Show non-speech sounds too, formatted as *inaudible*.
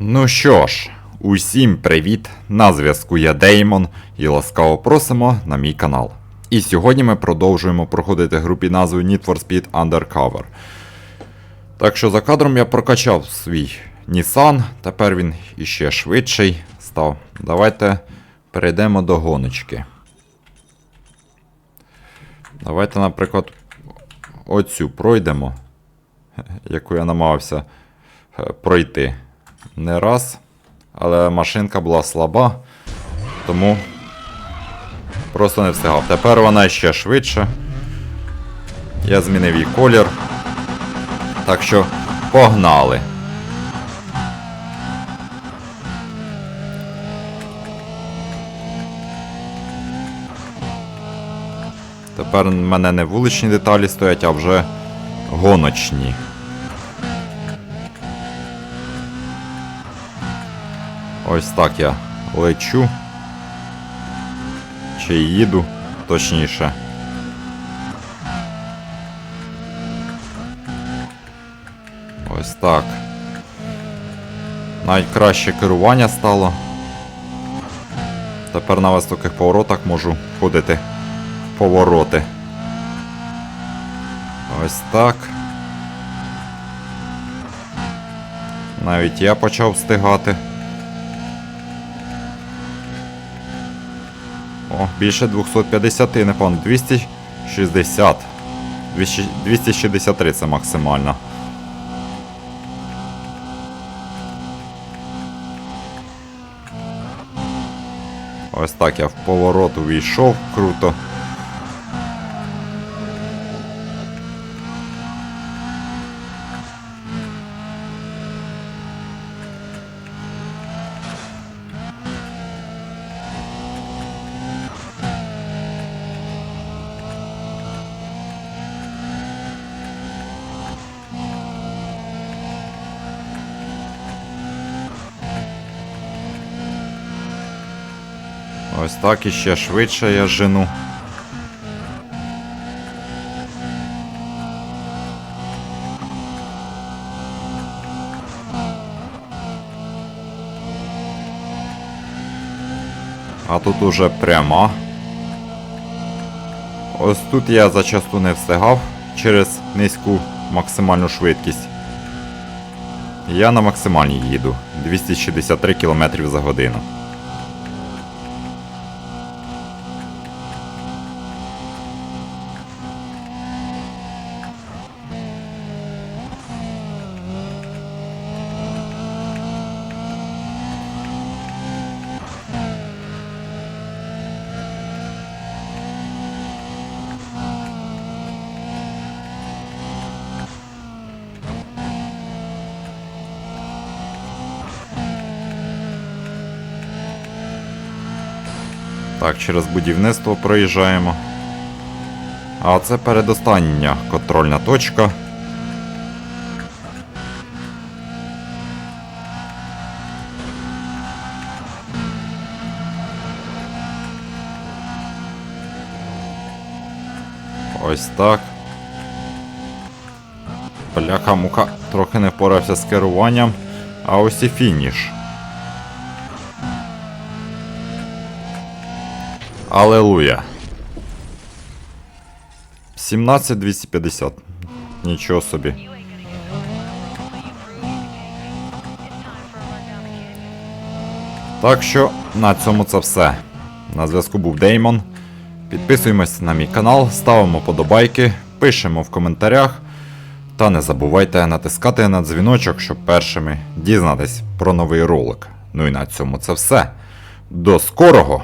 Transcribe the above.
Ну що ж, усім привіт! На зв'язку я Деймон і ласкаво просимо на мій канал. І сьогодні ми продовжуємо проходити гру під назвою Need for Speed Undercover. Так що за кадром я прокачав свій Nissan, тепер він іще швидший став. Давайте перейдемо до гоночки. Давайте, наприклад, оцю пройдемо, *laughs* яку я намагався е, пройти не раз, але машинка була слаба, тому просто не встигав. Тепер вона ще швидше. Я змінив її колір. Так що погнали. Тепер в мене не вуличні деталі стоять, а вже гоночні. Ось так я лечу. Чи їду, точніше. Ось так. Навіть краще керування стало. Тепер на високих поворотах можу ходити в повороти. Ось так. Навіть я почав встигати. О, більше 250, не пам'ятаю, 260. 263 це максимально. Ось так я в поворот увійшов круто. Ось так і ще швидше я жену. А тут уже пряма. Ось тут я зачасту не встигав через низьку максимальну швидкість. Я на максимальній їду 263 км за годину. Так, через будівництво проїжджаємо. А це передостання контрольна точка. Ось так. Бляха мука трохи не впорався з керуванням, а ось і фініш. Алелуя. 17250. Нічого собі. Так що на цьому це все. На зв'язку був Деймон. Підписуємось на мій канал, ставимо подобайки, пишемо в коментарях. Та не забувайте натискати на дзвіночок, щоб першими дізнатись про новий ролик. Ну і на цьому це все. До скорого!